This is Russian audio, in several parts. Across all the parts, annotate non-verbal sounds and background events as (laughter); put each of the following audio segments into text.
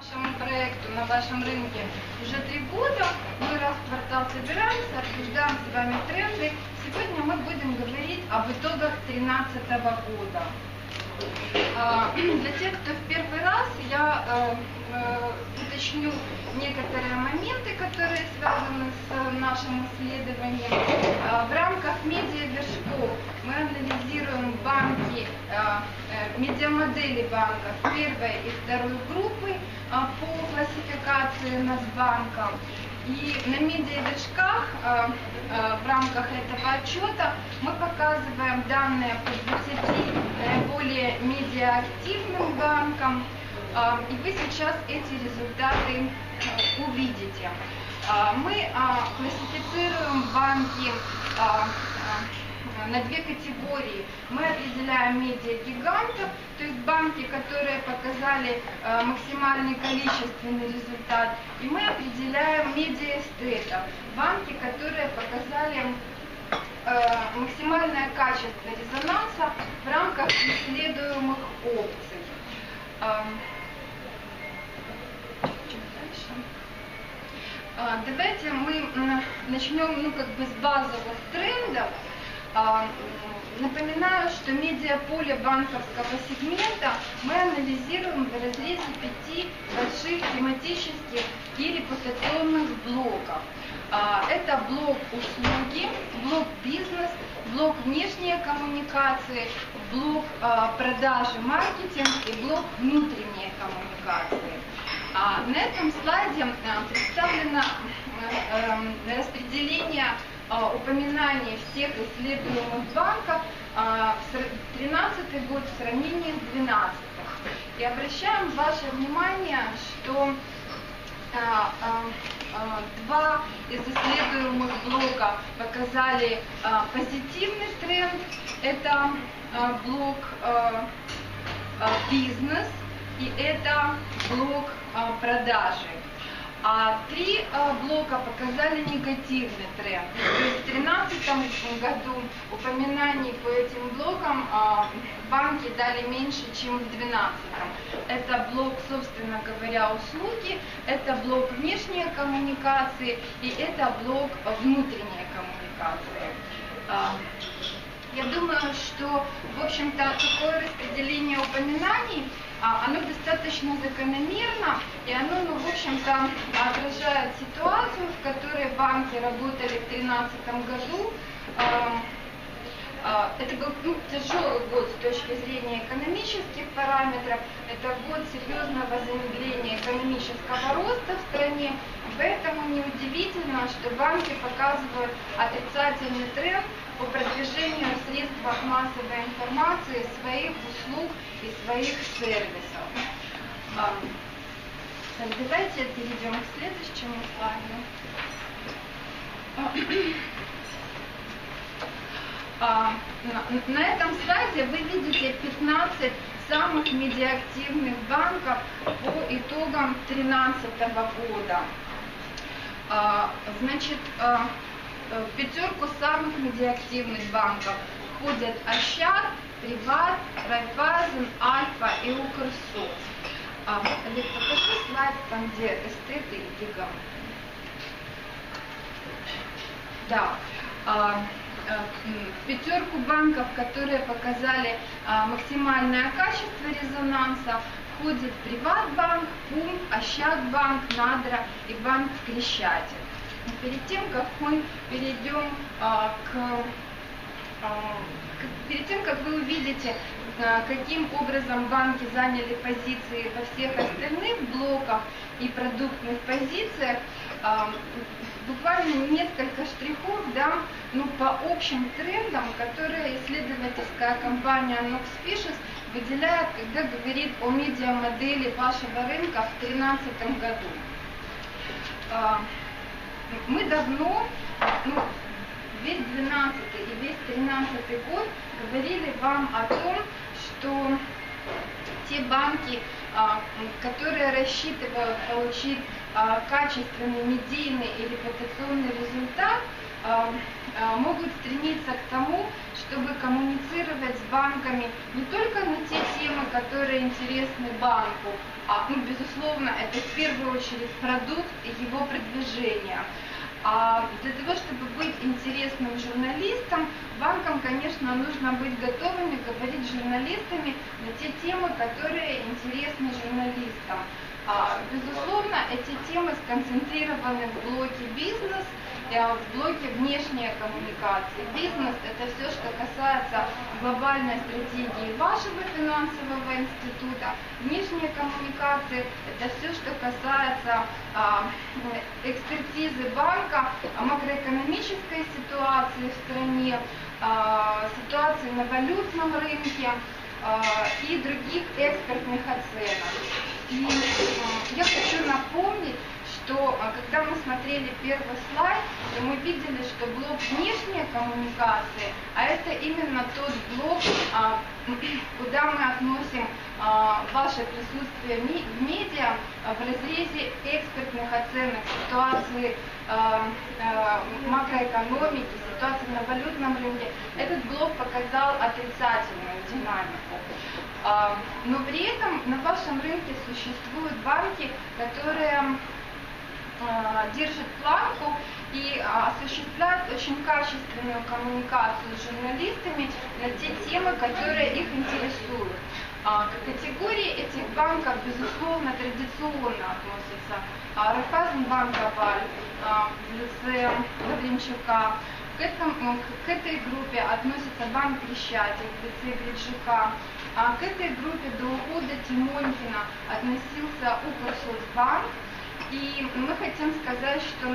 нашему проекту на вашем рынке уже три года. Мы раз в квартал собираемся, обсуждаем с вами тренды. Сегодня мы будем говорить об итогах 2013 года. А, (clears throat) Для тех, кто в первый раз, я э, э, уточню некоторые моменты, которые связаны с нашим исследованием. А, В рамках медиавершков мы анализируем банки, э, э, медиамодели банков первой и второй группы а, по классификации Нацбанка. И на медиавершках э, э, в рамках этого отчета мы показываем данные по 20 наиболее медиаактивным банкам. И вы сейчас эти результаты э, увидите. Мы классифицируем банки на две категории. Мы определяем медиагигантов, то есть банки, которые показали э, максимальный количественный результат, и мы определяем медиаэстетов, банки, которые показали э, максимальное качество резонанса в рамках исследуемых опций. Дальше. А, Давайте мы начнем ну, как бы с базовых трендов. А, Напоминаю, что медиаполе банковского сегмента мы анализируем в разрезе пяти больших тематических и репутационных блоков. А, Это блок услуги, блок бизнес, блок внешние коммуникации, блок а, продажи маркетинг и блок внутренние коммуникации. На этом слайде представлено э, э, распределение а, упоминаний всех исследуемых банков а, в 2013 год в сравнении с 2012. И обращаем ваше внимание, что а, а, а, два из исследуемых блока показали а, позитивный тренд. Это а, блок а, а, бизнес и это блок а, продажи. А три а, блока показали негативный тренд. То есть в 2013 году упоминаний по этим блокам а, банки дали меньше, чем в 2012. Это блок, собственно говоря, услуги, это блок внешние коммуникации и это блок внутренние коммуникации. А, я думаю, что, в общем-то, такое распределение упоминаний, оно достаточно закономерно, и оно, ну, в общем-то, отражает ситуацию, в которой банки работали в 2013 году. А, Это был ну, тяжелый год с точки зрения экономических параметров. Это год серьезного замедления экономического роста в стране. Поэтому неудивительно, что банки показывают отрицательный тренд по продвижению в средствах массовой информации своих услуг и своих сервисов. А, давайте перейдем к следующему слайду. А, на, этом слайде вы видите 15 самых медиаактивных банков по итогам 2013 года. А, Значит, а, э, в пятерку самых медиаактивных банков входят Ощад, Приват, Райфайзен, Альфа и Укрсо. А, Олег, покажи слайд там, где эстеты и гиганты. Да. В пятерку банков, которые показали а, максимальное качество резонанса, входит Приватбанк, ПУМ, Ощадбанк, Надра и банк в Перед тем, как мы перейдем а, к а, к- перед тем, как вы увидите, каким образом банки заняли позиции во всех остальных блоках и продуктных позициях, буквально несколько штрихов дам ну, по общим трендам, которые исследовательская компания Nox Fishes выделяет, когда говорит о медиамодели вашего рынка в 2013 году. А, Мы давно, ну, весь 12 и весь 13 год говорили вам о том, что те банки, а, которые рассчитывают получить качественный медийный и репутационный результат, э, э, могут стремиться к тому, чтобы коммуницировать с банками не только на те темы, которые интересны банку, а, ну, безусловно, это в первую очередь продукт и его продвижение. А для того, чтобы быть интересным журналистом, банкам, конечно, нужно быть готовыми говорить с журналистами на те темы, которые интересны журналистам. А, безусловно, эти темы сконцентрированы в блоке бизнес, в блоке внешние коммуникации. Бизнес – это все, что касается глобальной стратегии вашего финансового института. Внешние коммуникации – это все, что касается а, экспертизы банка, макроэкономической ситуации в стране, а, ситуации на валютном рынке а, и других экспертных оценок. Я хочу напомнить, что а, когда мы смотрели первый слайд, то мы видели, что блок внешние коммуникации, а это именно тот блок, а, (clears throat) куда мы относим а, ваше присутствие в медиа в разрезе экспертных оценок ситуации макроэкономики, ситуации на валютном рынке. Этот блок показал отрицательную динамику. Но при этом на вашем рынке существуют банки, которые Э, держит планку и а, осуществляет очень качественную коммуникацию с журналистами на те темы, которые их интересуют. А, к категории этих банков, безусловно, традиционно относятся. А, Райфайзенбанк Аваль лице Гавринчука, к, этому, к этой группе относится банк Крещатик лице Гриджука, а к этой группе до ухода Тимонькина относился Укрсоцбанк, и мы хотим сказать, что,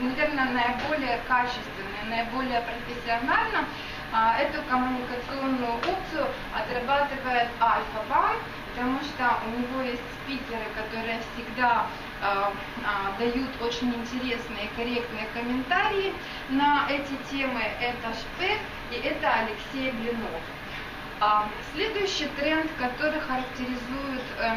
наверное, наиболее качественно, наиболее профессионально а, эту коммуникационную опцию отрабатывает Альфа-банк, потому что у него есть спикеры, которые всегда а, а, дают очень интересные и корректные комментарии на эти темы. Это Шпек и это Алексей Блинов. А, следующий тренд, который характеризует э,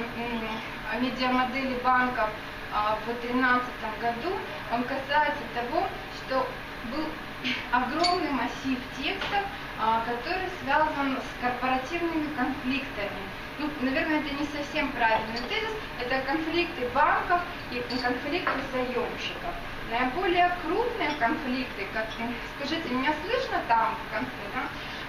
медиамодели банков а, в 2013 году, он касается того, что был (coughs) огромный массив текстов, а, который связан с корпоративными конфликтами. Ну, наверное, это не совсем правильный тезис, это конфликты банков и конфликты заемщиков. Наиболее крупные конфликты, как, скажите, меня слышно там в конце?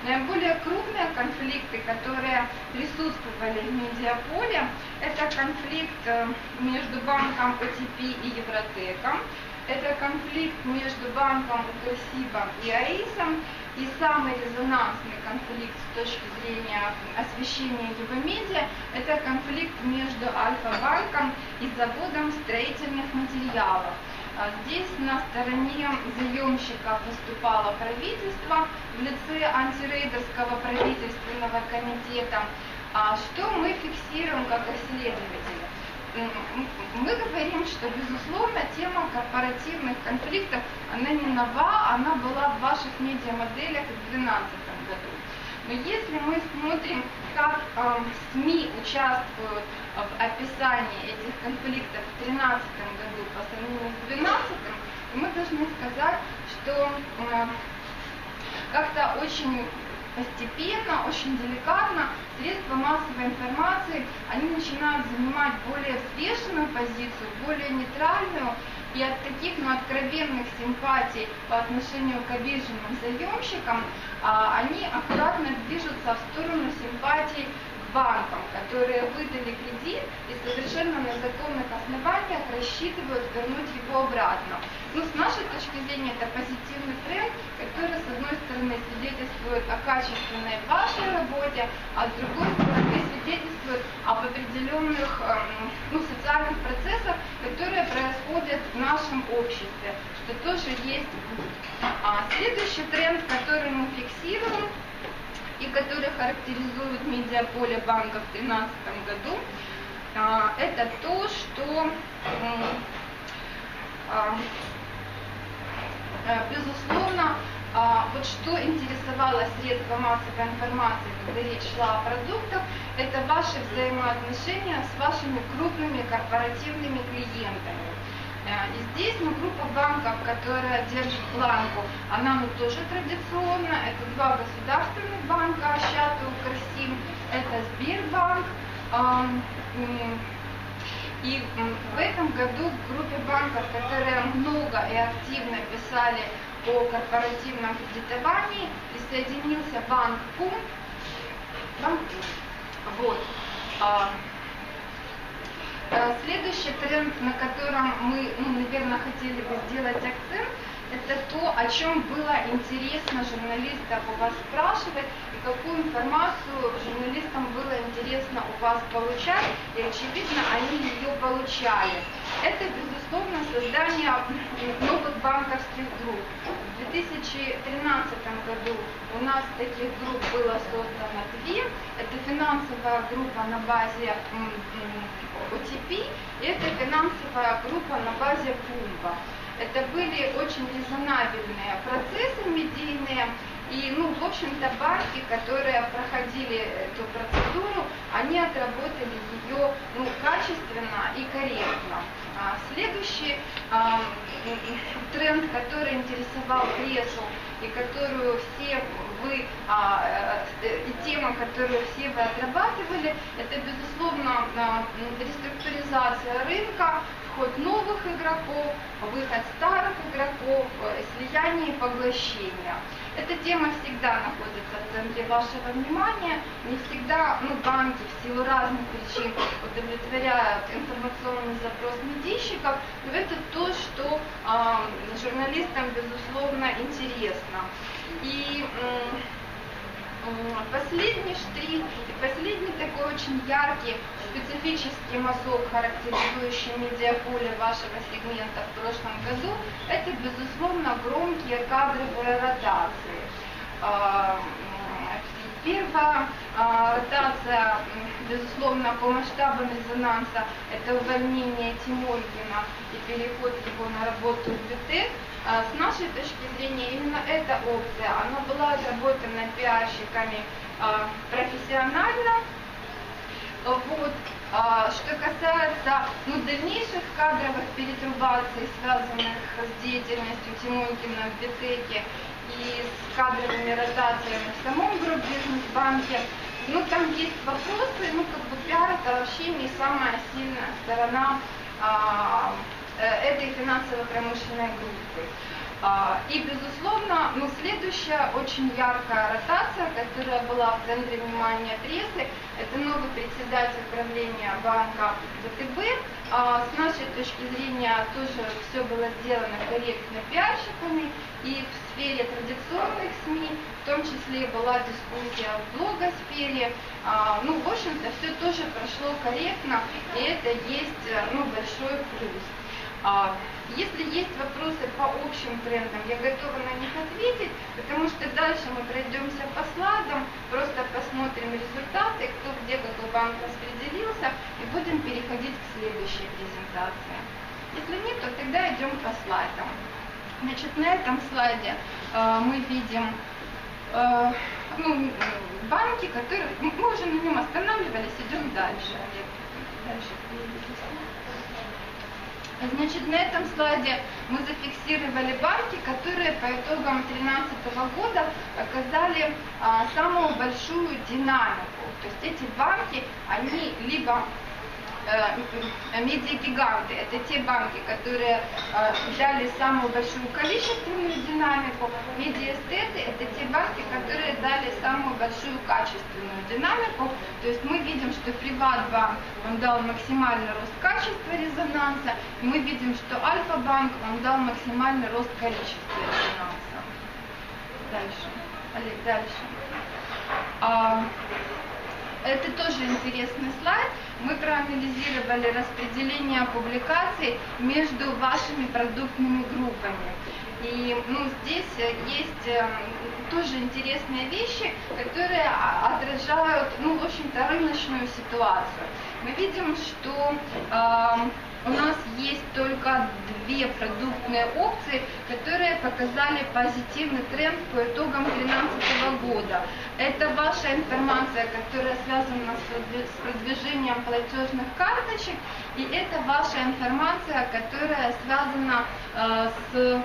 Наиболее крупные конфликты, которые присутствовали в медиаполе, это конфликт э, между банком ОТП и Евротеком, это конфликт между банком Укрсибом и АИСом, и самый резонансный конфликт с точки зрения освещения его медиа – это конфликт между Альфа-банком и заводом строительных материалов. А здесь на стороне заемщика выступало правительство в лице антирейдерского правительственного комитета. А что мы фиксируем как исследователи? Мы говорим, что, безусловно, тема корпоративных конфликтов, она не нова, она была в ваших медиамоделях в 2012 году. Но если мы смотрим, как э, СМИ участвуют в описании этих конфликтов в 2013 году по сравнению с 2012, мы должны сказать, что э, как-то очень постепенно, очень деликатно средства массовой информации, они начинают занимать более взвешенную позицию, более нейтральную, и от таких ну, откровенных симпатий по отношению к обиженным заемщикам, а, они аккуратно движутся в сторону симпатий банкам, которые выдали кредит и совершенно на законных основаниях рассчитывают вернуть его обратно. Ну, с нашей точки зрения, это позитивный тренд, который, с одной стороны, свидетельствует о качественной вашей работе, а с другой стороны, свидетельствует об определенных эм, ну, социальных процессах, которые происходят в нашем обществе, что тоже есть. А следующий тренд, который мы фиксируем, и которые характеризуют медиаполе банка в 2013 году, а, это то, что а, а, безусловно, вот что интересовало средства массовой информации, когда речь шла о продуктах, это ваши взаимоотношения с вашими крупными корпоративными клиентами. И здесь ну, группа банков, которая держит планку, она ну, тоже традиционно. Это два государственных банка, Ащат и. Это Сбербанк. И в этом году в группе банков, которые много и активно писали о корпоративном кредитовании, присоединился банк Пум. Банк Вот. Э, следующий тренд, на котором мы, ну, наверное, хотели бы сделать акцент, это то, о чем было интересно журналистам у вас спрашивать, и какую информацию журналистам было интересно у вас получать, и, очевидно, они ее получали. Это, безусловно, создание новых банковских групп. В 2013 году у нас таких групп было создано две. Это финансовая группа на базе ОТП и это финансовая группа на базе Пумба. Это были очень резонабельные процессы медийные, и, ну, в общем-то, банки, которые проходили эту процедуру, они отработали ее ну, качественно и корректно. А следующий а, тренд, который интересовал прессу и которую все вы, а, э, и тема, которую все вы отрабатывали, это, безусловно, реструктуризация рынка, вход новых игроков, выход старых игроков, э, слияние и поглощение. Эта тема всегда находится в центре вашего внимания. Не всегда ну, банки в силу разных причин удовлетворяют информационный запрос медийщиков, но это то, что э, журналистам, безусловно, интересно. И э, Последний штрих последний такой очень яркий специфический мазок, характеризующий медиаполе вашего сегмента в прошлом году, это, безусловно, громкие кадровые ротации. А, первая а, ротация, безусловно, по масштабам резонанса, это увольнение Тимуркина и переход его на работу в БТ. А, с нашей точки зрения именно эта опция, она была отработана пиарщиками профессионально. Вот. А, что касается ну, дальнейших кадровых перетрубаций, связанных с деятельностью Тимонкина в Битеке и с кадровыми ротациями в самом Группбизнес-банке, ну там есть вопросы, ну как бы пиар это вообще не самая сильная сторона а, Э, этой финансово-промышленной группы. А, и, безусловно, ну, следующая очень яркая ротация, которая была в центре внимания прессы, это новый председатель правления банка ВТБ. А, с нашей точки зрения тоже все было сделано корректно пиарщиками, и в сфере традиционных СМИ, в том числе была дискуссия в блогосфере. А, ну, в общем-то, все тоже прошло корректно, и это есть ну, большой плюс. А, если есть вопросы по общим трендам, я готова на них ответить, потому что дальше мы пройдемся по слайдам, просто посмотрим результаты, кто где какой банк распределился, и будем переходить к следующей презентации. Если нет, то тогда идем по слайдам. Значит, на этом слайде э, мы видим э, ну, банки, которые... Мы уже на нем останавливались, идем дальше. Дальше Значит, на этом слайде мы зафиксировали банки, которые по итогам 2013 года оказали а, самую большую динамику. То есть эти банки, они либо медиагиганты, это те банки, которые э, дали самую большую количественную динамику, медиаэстеты, это те банки, которые дали самую большую качественную динамику, то есть мы видим, что Приватбанк, он дал максимальный рост качества резонанса, и мы видим, что Альфа-банк, он дал максимальный рост количества резонанса. Дальше. Олег, дальше. А, это тоже интересный слайд. Мы проанализировали распределение публикаций между вашими продуктными группами. И ну, здесь есть э, тоже интересные вещи, которые отражают, ну, в общем-то, рыночную ситуацию. мы видим, что э, у нас есть только две продуктные опции, которые показали позитивный тренд по итогам 2013 года. Это ваша информация, которая связана с продвижением платежных карточек, и это ваша информация, которая связана э, с,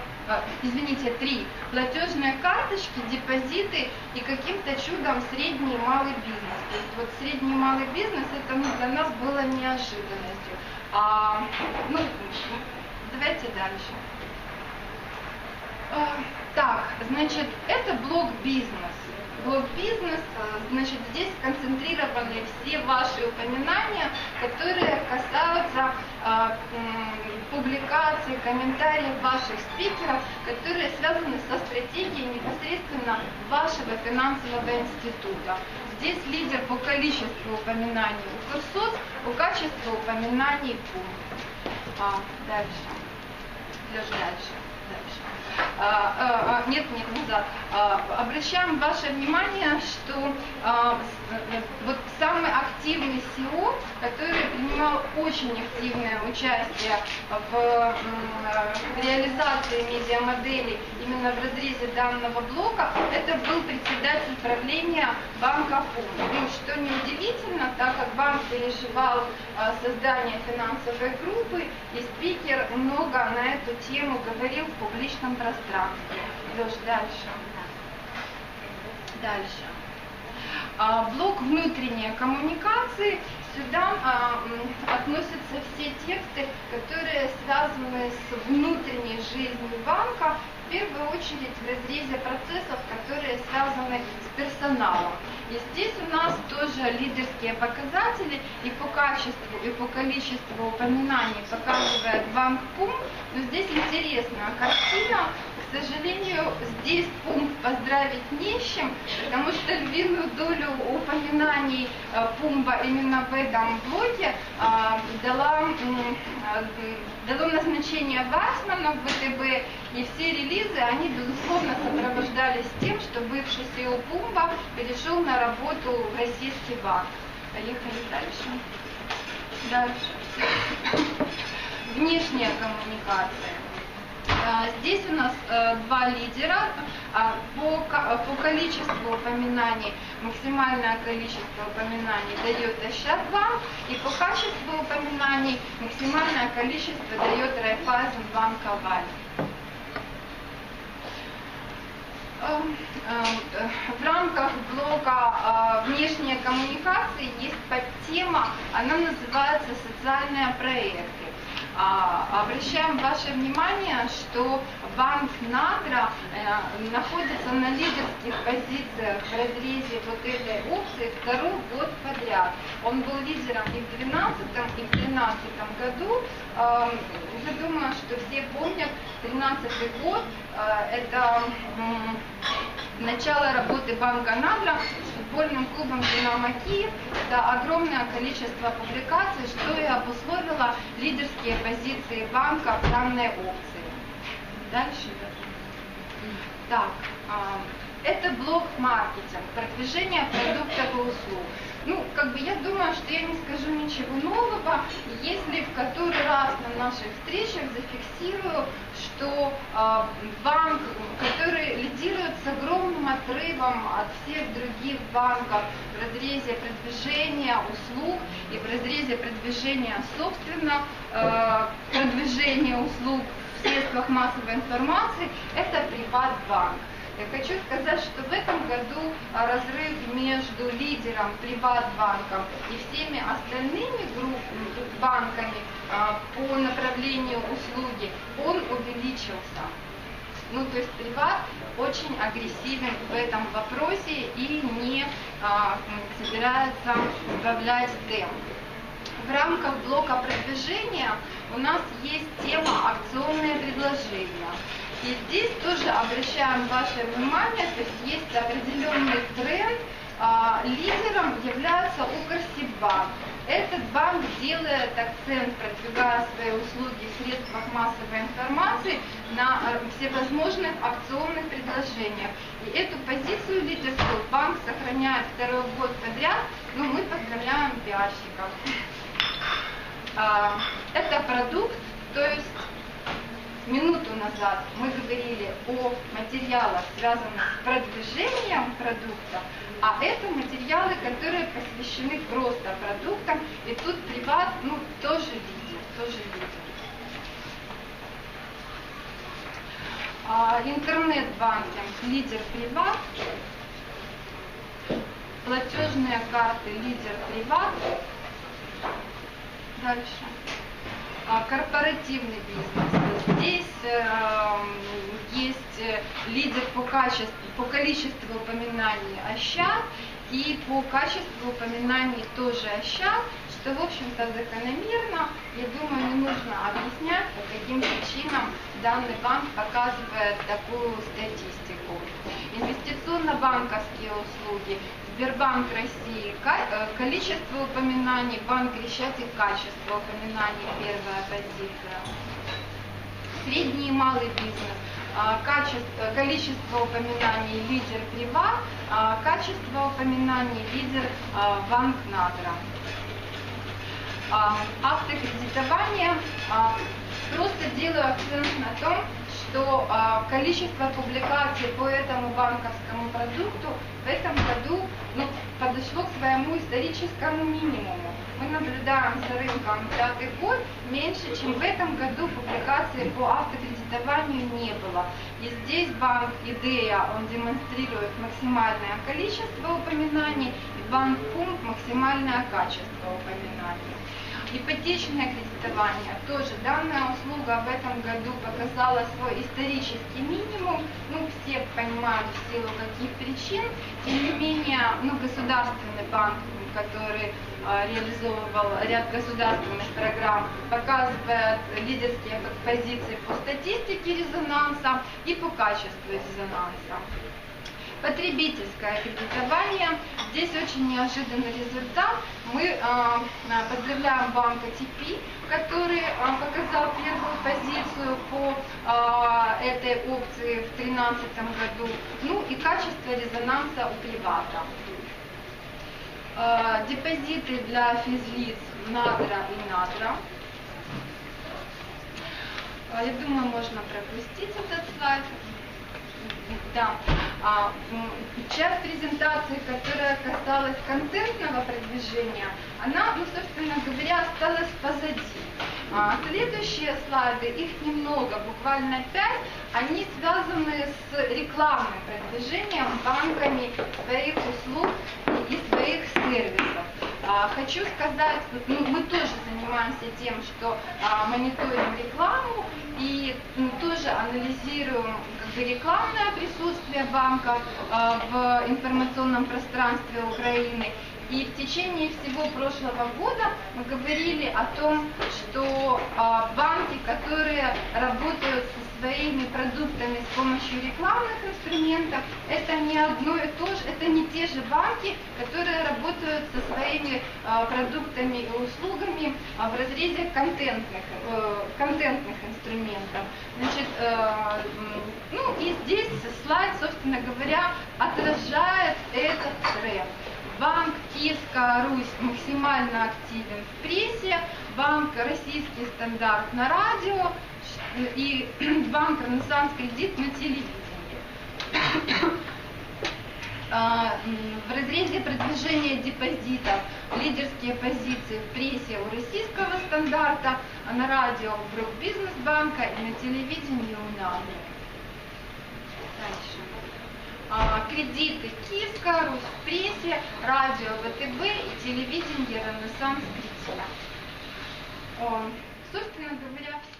извините, три, платежные карточки, депозиты и каким-то чудом средний и малый бизнес. То есть вот средний и малый бизнес, это ну, для нас было неожиданностью. А, ну, давайте дальше. А, так, значит, это блок бизнес. Блок бизнес, а, значит, здесь концентрированы все ваши упоминания, которые касаются а, публикаций, комментариев ваших спикеров, которые связаны со стратегией непосредственно вашего финансового института. Здесь лидер по количеству упоминаний Укрсоц, по качеству упоминаний ПУМ. А, дальше. Леш, дальше. дальше. А, а, а, нет, нет, назад. А, обращаем ваше внимание, что а, вот самый активный SEO, который принимал очень активное участие в, реализации медиамодели именно в разрезе данного блока, это был председатель правления банка ФУМ. Ну, что неудивительно, так как банк переживал а, создание финансовой группы, и спикер много на эту тему говорил в публичном пространстве. Леш, дальше. Дальше. А, блок внутренней коммуникации. Сюда а, относятся все тексты, которые связаны с внутренней жизнью банка, в первую очередь в разрезе процессов, которые связаны с персоналом. И здесь у нас тоже лидерские показатели и по качеству, и по количеству упоминаний показывает банк ПУМ. Но здесь интересная картина. К сожалению, здесь пункт поздравить не с чем, потому что львиную долю упоминаний э, Пумба именно в этом блоке а, дала, а, дало назначение Васмана в ВТБ, и все релизы, они, безусловно, сопровождались тем, что бывший SEO Пумба перешел на работу в российский банк. Поехали дальше. Дальше. Внешняя коммуникация. А, здесь у нас э, два лидера. А, по, количеству упоминаний, максимальное количество упоминаний дает Ащадбанк, и по качеству упоминаний максимальное количество дает Райфайзенбанк Аваль. Эм, эм, в рамках блока э, внешней коммуникации есть подтема, она называется «Социальные проекты». А, обращаем ваше внимание, что банк Надра э, находится на лидерских позициях в разрезе вот этой опции второй год подряд. Он был лидером и в 2012, и в 2013 году. Я думаю, что все помнят, 2013 год э, это начало работы банка Надра футбольным клубом «Динамо Киев». Это огромное количество публикаций, что и обусловило лидерские позиции банка в данной опции. Дальше. Так, а, это блок маркетинг, продвижение продуктов и услуг. Ну, как бы я думаю, что я не скажу ничего нового, если в который раз на наших встречах зафиксирую, что э, банк, который лидирует с огромным отрывом от всех других банков в разрезе продвижения услуг и в разрезе продвижения, собственно, э, продвижения услуг в средствах массовой информации, это Приватбанк. Я хочу сказать, что в этом году а, разрыв между лидером Приватбанком и всеми остальными группами, банками а, по направлению услуги, он увеличился. Ну, то есть Приват очень агрессивен в этом вопросе и не а, собирается добавлять темп. В рамках блока продвижения у нас есть тема акционные предложения. И здесь тоже обращаем ваше внимание, то есть есть определенный тренд, а, лидером является Укрсибанк. Этот банк делает акцент, продвигая свои услуги в средствах массовой информации на э, всевозможных акционных предложениях. И эту позицию лидерскую банк сохраняет второй год подряд, но мы поздравляем пиарщиков. А, это продукт, то есть минуту назад мы говорили о материалах, связанных с продвижением продукта, а это материалы, которые посвящены просто продуктам, и тут приват, ну, тоже лидер, тоже лидер. А, интернет-банкинг, лидер приват, платежные карты, лидер приват, дальше. А, корпоративный бизнес. Здесь э, есть э, лидер по качеству, по количеству упоминаний ощад и по качеству упоминаний тоже ощад, что, в общем-то, закономерно. Я думаю, не нужно объяснять, по каким причинам данный банк показывает такую статистику. Инвестиционно-банковские услуги Сбербанк России э, количество упоминаний, Банк Крещатик качество упоминаний, первая позиция. Средний и малый бизнес, а, качество, количество упоминаний лидер Приват, а, качество упоминаний лидер а, Банк Надра. Автокредитование, просто делаю акцент на том, что э, количество публикаций по этому банковскому продукту в этом году ну, подошло к своему историческому минимуму. Мы наблюдаем за рынком пятый год, меньше, чем в этом году публикаций по автокредитованию не было. И здесь банк Идея, он демонстрирует максимальное количество упоминаний, и банк Пункт максимальное качество упоминаний. Ипотечное кредитование тоже. Данная услуга в этом году показала свой исторический минимум. Ну, все понимают в силу каких причин. Тем не менее, ну, государственный банк, который э, реализовывал ряд государственных программ, показывает лидерские позиции по статистике резонанса и по качеству резонанса. Потребительское кредитование. Здесь очень неожиданный результат. Мы э, поздравляем банк ATP, который э, показал первую позицию по э, этой опции в 2013 году. Ну и качество резонанса у привата. Э, депозиты для физлиц Надра и Надра. Я думаю, можно пропустить этот слайд. Да. А, часть презентации, которая касалась контентного продвижения, она, ну, собственно говоря, осталась позади. А, следующие слайды, их немного, буквально пять, они связаны с рекламным продвижением банками своих услуг и своих сервисов. А, хочу сказать, ну, мы тоже занимаемся тем, что а, мониторим рекламу и ну, тоже анализируем как бы, рекламное присутствие банка а, в информационном пространстве Украины. И в течение всего прошлого года мы говорили о том, что а, банки, которые работают со своими продуктами с помощью рекламных инструментов, это не одно и то же, это не те же банки, которые работают со своими а, продуктами и услугами а, в разрезе контентных, э, контентных инструментов. Значит, э, ну и здесь слайд, собственно говоря, отражает этот тренд. Банк Киевская Русь максимально активен в прессе, банк Российский стандарт на радио и (clears throat) банк Ренессанс Кредит на телевидении. А, в разрезе продвижения депозитов лидерские позиции в прессе у российского стандарта, а на радио у Бизнесбанка и на телевидении у НАМИ. Дальше. А, кредиты Киевская Русь в прессе, радио ВТБ и телевидение Ренессанс Кредит. Собственно говоря, все.